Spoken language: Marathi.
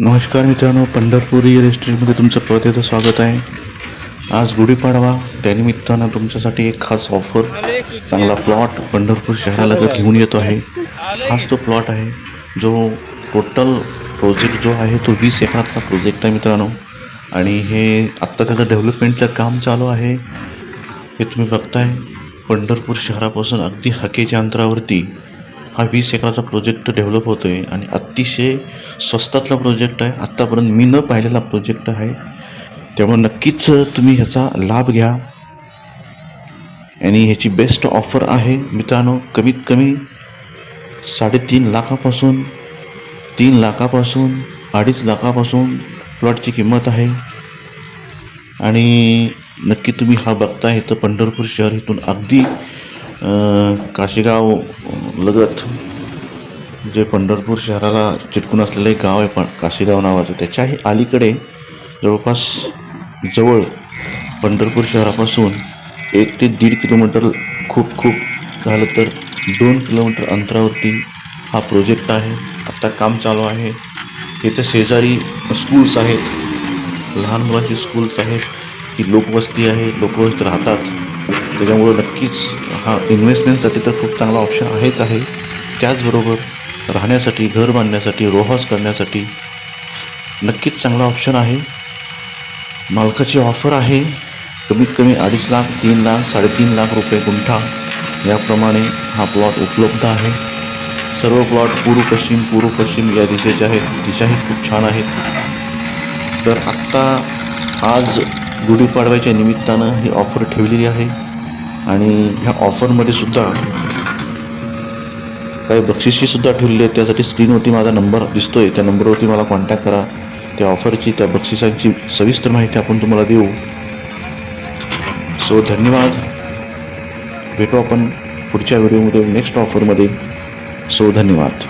नमस्कार मित्रांनो पंढरपूर रिअल इस्टेटमध्ये तुमचं परत स्वागत आहे. आज गुढीपाडवा त्यानिमित्तानं तुमच्यासाठी एक खास ऑफर चांगला प्लॉट पंढरपूर शहरालगत घेऊन येतो आहे. हाच तो प्लॉट आहे जो टोटल प्रोजेक्ट जो आहे तो वीस एकरातला प्रोजेक्ट आहे मित्रांनो. आणि हे आत्ता त्याचं डेव्हलपमेंटचं काम चालू आहे. हे तुम्ही बघताय पंढरपूर शहरापासून अगदी हाकेच्या अंतरावरती हा वीस एकराचा प्रोजेक्ट डेव्हलप होतो आहे आणि अतिशय स्वस्तातला प्रोजेक्ट आहे. आत्तापर्यंत मी न पाहिलेला प्रोजेक्ट आहे. त्यामुळे नक्कीच तुम्ही ह्याचा लाभ घ्या. आणि ह्याची बेस्ट ऑफर आहे. मित्रांनो कमीत कमी साडेतीन लाखापासून तीन लाखापासून अडीच लाखापासून प्लॉटची किंमत आहे. आणि नक्की तुम्ही हा बघता इथं पंढरपूर शहर इथून अगदी काशीगाव लगत जे पंढरपूर शहराला चिटकून असलेलं एक गाव आहे पण काशीगाव नावाचं त्याच्याही अलीकडे जवळपास जवळ पंढरपूर शहरापासून एक ते दीड किलोमीटर खूप खूप झालं तर दोन किलोमीटर अंतरावरती हा प्रोजेक्ट आहे. आत्ता काम चालू आहे. इथं शेजारी स्कूल्स आहेत. लहान मुलांची स्कूल्स आहेत. ही लोकवस्ती आहे. लोकवस्ती राहतात. त्याच्यामुळं नक्कीच हा इन्व्हेस्टमेंटसाठी तर खूप चांगला ऑप्शन आहेच आहे. त्याचबरोबर राहण्यासाठी घर बांधण्यासाठी रोहास करण्यासाठी नक्कीच चांगला ऑप्शन आहे. मालकाची ऑफर आहे. कमीत कमी अडीच लाख तीन लाख साडेतीन लाख रुपये गुंठा याप्रमाणे हा प्लॉट उपलब्ध आहे. सर्व प्लॉट पूर्व पश्चिम पूर्व पश्चिम या दिशेचे आहेत. दिशाही खूप छान आहेत. तर आत्ता आज गुढीपाडव्याच्या निमित्तानं ही ऑफर ठेवलेली आहे. आणि ह्या ऑफरमध्ये सुद्धा काही बक्षिशीसुद्धा ठेवलेली आहेत. त्यासाठी स्क्रीनवरती माझा नंबर दिसतो आहे त्या नंबरवरती मला कॉन्टॅक्ट करा. त्या ऑफरची त्या बक्षिसांची सविस्तर माहिती आपण तुम्हाला देऊ. सो धन्यवाद. भेटू आपण पुढच्या व्हिडिओमध्ये नेक्स्ट ऑफरमध्ये सो धन्यवाद.